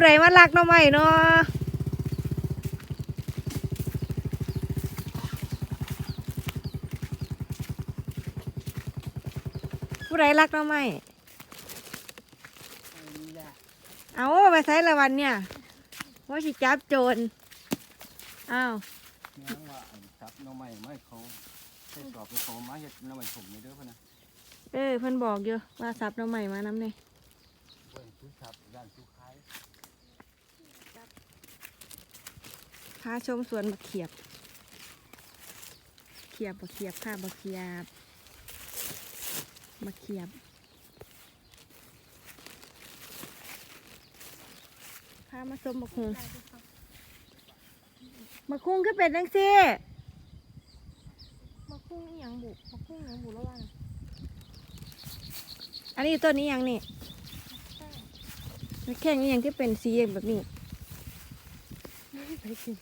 ผู้ใดมาลักหน้อไม้เนาะผู้ใดลักหน้อไม้เอาไปใช้ละวันเนี่ยว่าสิจับโจรอ้าวยังว่าอันจับหน้องใหม่ไม่เขาใส่สอบไปเขามาเฮ็ดหน้องใหม่ผมนี่เด้อพ่นนะเอ้ยเพิ่นบอกอยู่ว่าสับหน้อไม้มาน้ำเนี่ยเพิ่นซื้อครับย่านซื้อขาย พาชมสวนบักเขียบ เขียบบักเขียบค่ะบักเขียบบักเขียบ พามาชมบักฮุงบักฮุงก็เป็นจังซี่มาคุ้งอีหยังบุมาคุ้งอีหยังบุแล้วว่าน่ะอันนี้ต้นนี้ยังนี่แค่นี้ยังที่เป็นสีแบบนี้ ไปสิ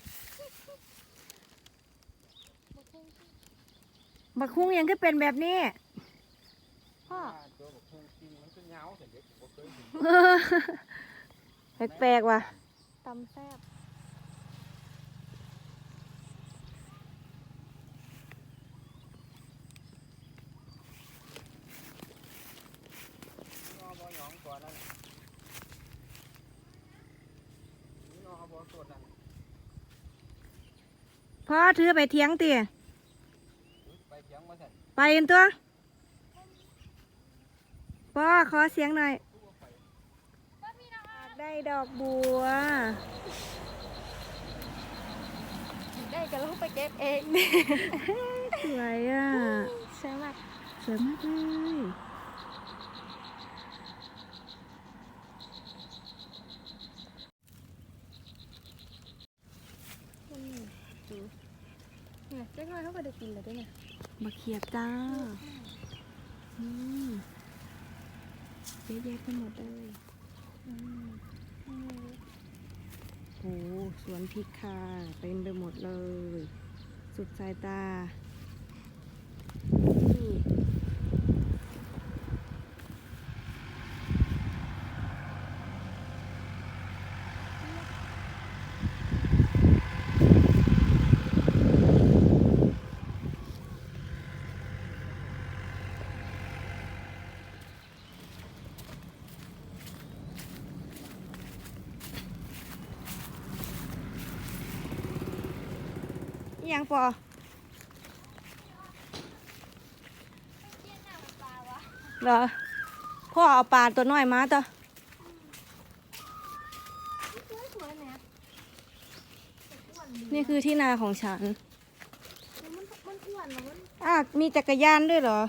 บักฮุงยังก็เป็นแบบนี้พ่อแต่เด็กบ่เคยเห็นแปลกๆว่ะตำแซ่บนอบ่หยองก่อนนั่นนี่นอบ่สดนั่น พ่อถือไปเทียงตีไปเถียงมาสั่นไปกันตัวพ่อขอเสียงหน่อยได้ดอกบัว ได้กันแล้วไปเก็บเอง สวยอะใช่ไหมสวยมากเลย มันนี่ดูเนี่ยเจ๊น้อย เขาก็ได้กินเลยด้วยเนี่ยมาเขียบจ้าอืมเยอะแยะไปหมดเลยอืมอืมโอ้สวนพริกค่ะเต็มไปหมดเลย สุดสายตานี่ อิห ยังปอเหรอพ่อเอาปลาตัวน้อยมาตัวสวยๆเนี่ยนี่คือที่นาของฉันมันมันอ้วนแล้วมันอะมีจักรยานด้วยเหรอ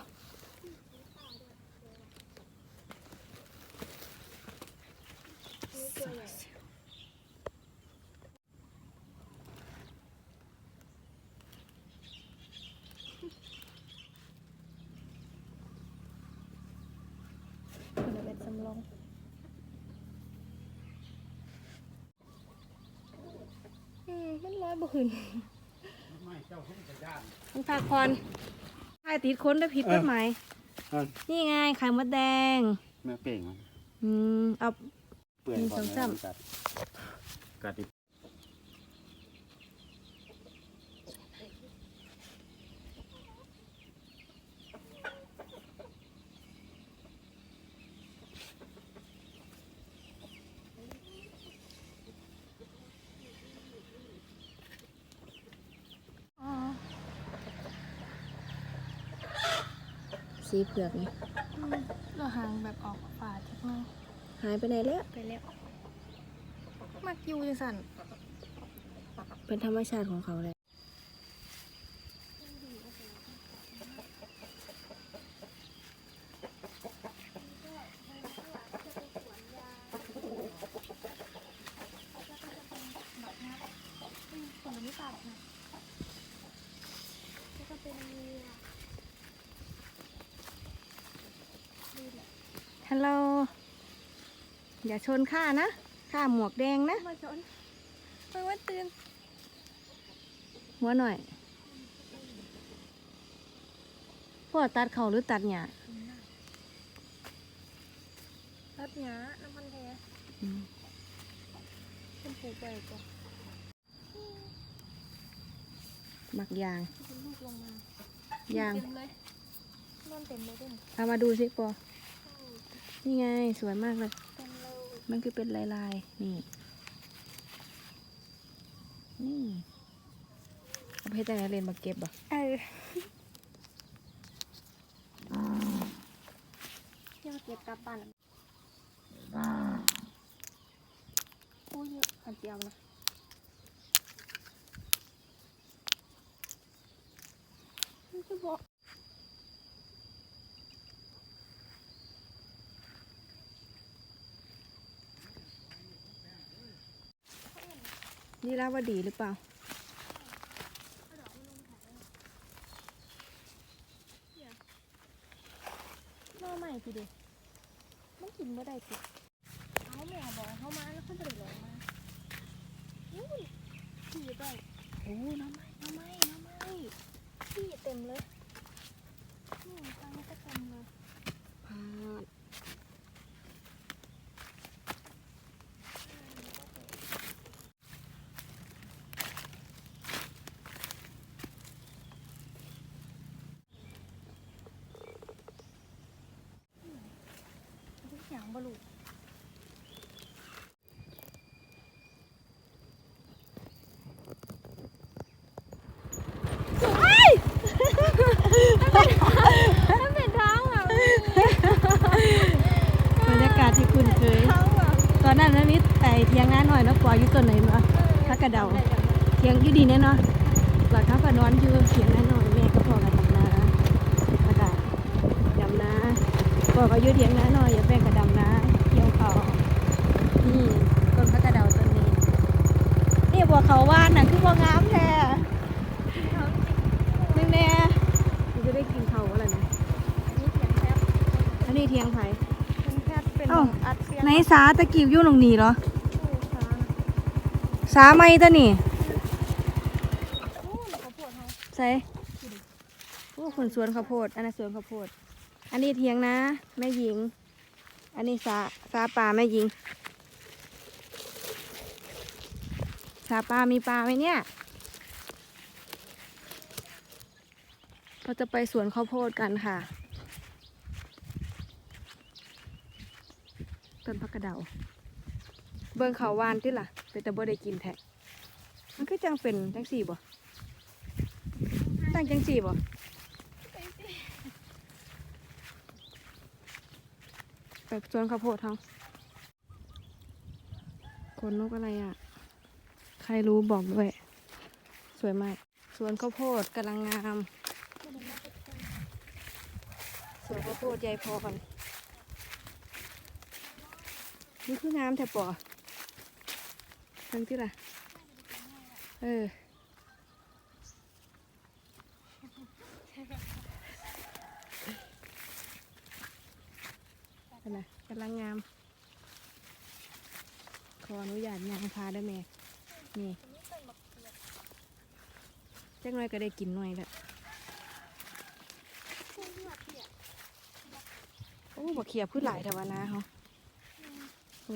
ตัวใหญ่เดี๋ยวเป็นสำรองอืมมันร้อยบ่ขึ้นไม่เจ้าเพิ่นก็ย่านมันพาคอนใช่ติดค้นได้ผิดกฎหมายเออนี่ไงไข่มดแดง แม่เป่งมันอืมเอา เปื่อยหนึ่งก่อนสองสาม กัดกัดอีก สีเผือกนี่อืมเราห่างแบบออกฝาจากน้อยหายไปไหนแล้ว ไปแล้วมักอยู่จังสันเป็นธรรมชาติของเขาเลย ผลไม่ตัดนะแล้วก็เป็นเรือดูแหละ ฮัลโหล อย่าชนข้านะ ข้าหมวกแดงนะ มาชนเพิ่งว่าตื่น หัวหน่อย พ่อตัดเขาหรือตัดหญ้ารัดหยาน้ำพันแท้อืมปลูกไปก่อนหมักยางเป็นลูกลงมายางเต็มเลยนอนเต็มเลยเด้อเอามาดูสิปอ นี่ไงสวยมากเลยเต็มเลย มันคือเป็นลายลายๆนี่ นี่เอาไปให้แต่เรียนมาเก็บบ่เออเที่ยวเก็บกลับบ้านโอ้ยเยอะขันเจียวนะมันจะบอก นี่ลาวดีหรือเปล่า หน้าใหม่ทีเดียวมันกินไม่ได้สิเอาแม่บอกให้เขามาแล้วเขาจะได้ลงมาอุ้ยพี่ได้โอ้น้ำน้ำไม้น้ำไม้พี่เต็มเลยนี่ตังก็เต็มเลย พาด ทุกอย่าง บลูมันเป็นท้องอะบรรยากาศที่คุ้นเคยท้องอะตอนนั้นนะนิดไอเทียงน้าหน่อยเนาะปออยู่ต้นไหนมาพักกระเดาเทียงอยู่ดีแน่เนาะหลักเขาก็นอนอยู่เทียงน้าหน่อยแม่ก็พอกันดำนาอากาศดำนาพอก็อยู่เทียงน้าหน่อยอย่าแป้งกระดำนาเกี่ยวเขานี่ต้นพักกระเดาต้นนี้นี่ บัวเขาว่านน่ะคือบัวงามแท้นึงแน่มันจะได้กินเขาอะไรนะนี่เสียงแทบอันนี้เทียงไผ่เป็นแทบเป็นอ้าอัดเสียงในสาตะกิวยู่ตรงนี้เหรอโอ้ฟ้าสาไม่ตะนี่โอ้แล้วก็ปวดท้องใส่โอ้คนสวนข้าวโพด อันนั้นสวนข้าวโพด อันนี้เทียงนะ แม่หญิง อันนี้สาสาปลาแม่หญิง สาปลามีปลาไหมเนี่ย เราจะไปสวนข้าวโพดกันค่ะ ต้นพักกระเดา เบิ่งเขาวานติล่ะ เป็นแต่บ่ได้กินแท้มันคือจังเป็นจังสี่บ่ตั้งจังสี่บ่แบบสวนข้าวโพดเขาคนนกอะไรอะ รรู้บอกด้วย สวยมาก สวนข้าวโพดกำลังงาม สวนข้าวโพดใหญ่พอกันนี่คืองามแถบป่อทั้งที่ล่ะ เออกันนะกำลังงาม ขออนุญาตยางพาได้ไหม นี่จักหน่อยก็ได้กินหน่อยแล้วโอ้บักเขียบพืชหลายแต่ว่านะเขาโอ้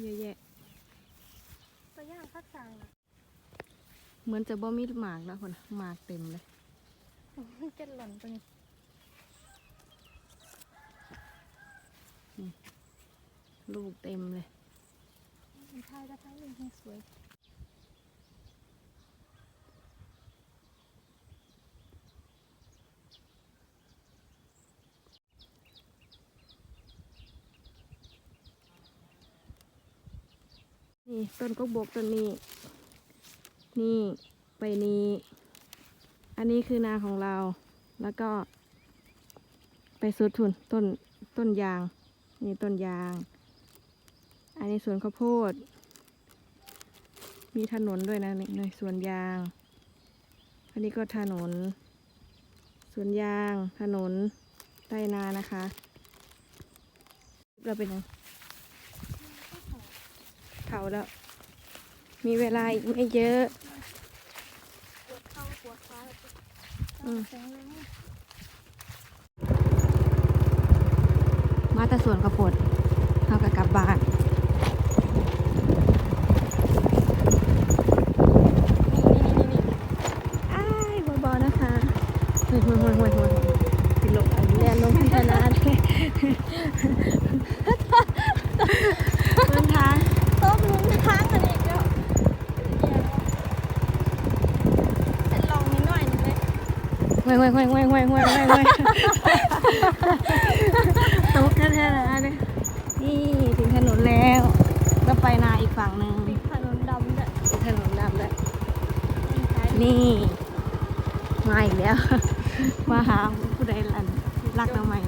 เยอะแยะตัวอย่างพักสั่งนะเหมือนจะบ่มีหมากแล้วคนน่ะหมากเต็มเลยมันจะหล่นตัวนี้ลูกเต็มเลย มันทาจะทั้งนึงให้สวยนี่ต้นกกบกต้นนี้ นี่ไปนี้ อันนี้คือนาของเรา แล้วก็ ไปสุดทุนต้นต้นยาง นี่ต้นยาง อันสวนข้าวโพด มีถนนด้วยนะนี่ในสวนยาง อันนี้ก็ถนน สวนยาง ถนนใต้นานะคะ เราเป็นยังเผาแล้ว มีเวลาอีกไม่เยอะมาแต่สวนข้าวโพดเขาก็กลับบ้าน ห้วยห้วยห้วยห้วยห้วยห้วห้วยแท้ๆเนนี้นี่ถึงถนนแล้วก็ไปนาอีกฝั่งหนึ่งถนนดำด้วยติถนนดำด้วยนี่มาอีกแล้วมาหาผู้ใดลันรักเราใหม่